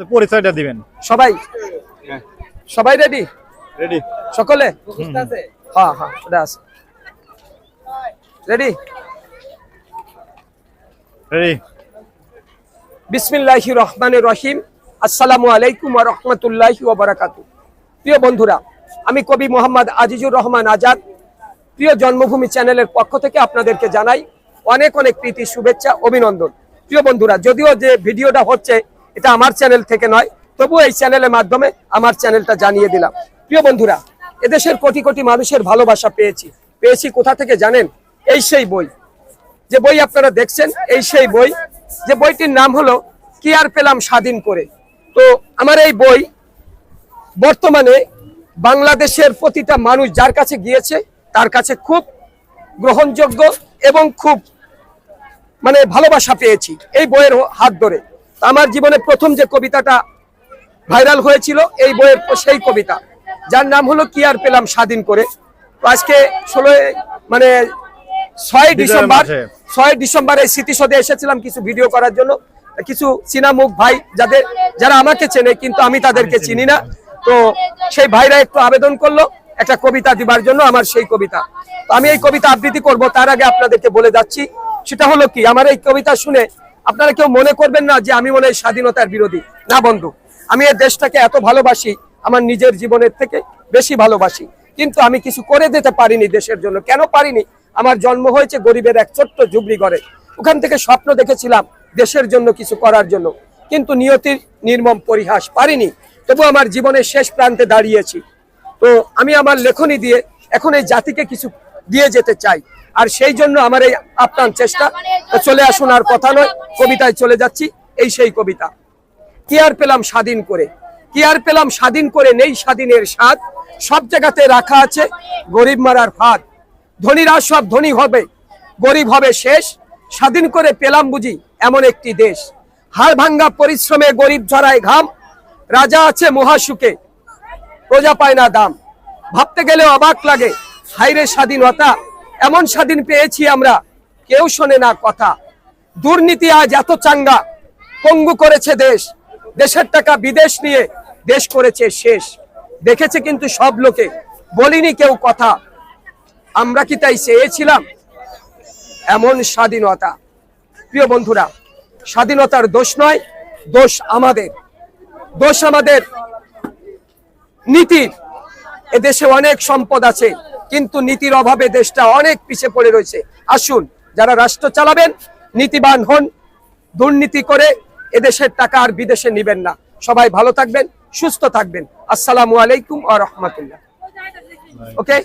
আপনি পরিচয়টা দিবেন। সবাই? সবাই রেডি রেডি সকলে? হ্যাঁ হ্যাঁ এটা আছে। রেডি রেডি বিসমিল্লাহ রহমান রহিম। আসসালামু আলাইকুম রহমতুল্লাহ ওবরাকাত প্রিয় বন্ধুরা আমি কবি মোহাম্মদ আজিজুর রহমান আজাদ। প্রিয় জন্মভূমি চ্যানেলের পক্ষ থেকে আপনাদেরকে জানাই অনেক অনেক প্রীতি শুভেচ্ছা অভিনন্দন। প্রিয় বন্ধুরা যদিও যে ভিডিওটা হচ্ছে এটা আমার চ্যানেল থেকে নয় তবু এই চ্যানেলের মাধ্যমে আমার চ্যানেলটা জানিয়ে দিলাম। প্রিয় বন্ধুরা, এদেশের কোটি কোটি মানুষের ভালোবাসা পেয়েছি। পেয়েছি কোথা থেকে জানেন? এই সেই বই। যে বই আপনারা দেখছেন, এই সেই বই। যে বইটির নাম হলো, কি আর পেলাম স্বাধীন করে? তো আমার এই বই বর্তমানে বাংলাদেশের প্রতিটা মানুষ যার কাছে গিয়েছে, তার কাছে খুব গ্রহণযোগ্য এবং খুব মানে ভালোবাসা পেয়েছি। এই বইয়ের হাত ধরে। আমার জীবনে প্রথম যে কবিতাটা ভাইরাল হয়েছিল এই বইয়ের সেই কবিতা। যার নাম হলো কি আর পেলাম স্বাধীন করে। আজকে ষোলো মানে ছয় ডিসেম্বর ছয় ডিসেম্বর এই স্মৃতিসদে এসেছিলাম কিছু ভিডিও করার জন্য। কিছু চীনা মুখ ভাই যাদের যারা আমাকে চেনে কিন্তু আমি তাদেরকে চিনি না। তো সেই ভাইরা একটু আবেদন করল একটা কবিতা দিবার জন্য আমার সেই কবিতা। তো আমি এই কবিতা আবৃত্তি করব তার আগে আপনাদেরকে বলে যাচ্ছি। সেটা হলো কি আমার এই কবিতা শুনে আপনারা কেউ মনে করবেন না যে আমি মনে হয় স্বাধীনতার বিরোধী। না বন্ধু, আমি এই দেশটাকে এত ভালোবাসি, আমার নিজের জীবনের থেকে বেশি ভালোবাসি। কিন্তু আমি কিছু করে দিতে পারিনি দেশের জন্য। কেন পারিনি? আমার জন্ম হয়েছে গরিবের এক ছোট্ট ঘরে। ওখান থেকে স্বপ্ন দেখেছিলাম দেশের জন্য কিছু করার জন্য। কিন্তু নিয়তির নির্মম পরিহাস পারিনি। তবু আমার জীবনের শেষ প্রান্তে দাঁড়িয়েছি। তো আমি আমার লেখনী দিয়ে এখন এই জাতিকে কিছু দিয়ে যেতে চাই। আর সেই জন্য আমার এই আপ্রাণ চেষ্টা চলে আসুন আর কথা নয় কবিতায় চলে যাচ্ছি এই সেই কবিতা। কি আর পেলাম স্বাধীন করে? কি আর পেলাম স্বাধীন করে? নেই স্বাধীনের স্বাদ। সব জায়গাতে রাখা আছে গরিব মারার ফাঁদ। ধনীরা সব ধনী হবে গরিব হবে শেষ। স্বাধীন করে পেলাম বুঝি এমন একটি দেশ। হাড় ভাঙ্গা পরিশ্রমে গরিব ঝরায় ঘাম। রাজা আছে মহাসুখে প্রজা পায় না দাম। ভাবতে গেলে অবাক লাগে হাইরে স্বাধীনতা। এমন স্বাধীন পেয়েছি আমরা। কেউ শোনে না কথা। দুর্নীতি আজ এত চাঙ্গা। পঙ্গু করেছে দেশ। দেশের টাকা বিদেশ নিয়ে দেশ করেছে শেষ। দেখেছে কিন্তু সব লোকে। বলিনি কেউ কথা। আমরা কি তাই চেয়েছিলাম? এমন স্বাধীনতা। প্রিয় বন্ধুরা, স্বাধীনতার দোষ নয়, দোষ আমাদের। দোষ আমাদের নীতির। এদেশে অনেক সম্পদ আছে। কিন্তু নীতির অভাবে দেশটা অনেক পিছিয়ে পড়ে রয়েছে। আসুন, যারা রাষ্ট্র চালাবেন, নীতিবান হন, দুর্নীতি করে এদেশের টাকা আর বিদেশে নিবেন না। সবাই ভালো থাকবেন, সুস্থ থাকবেন। আসসালামু আলাইকুম আ রহমতুল্লাহ। ওকে?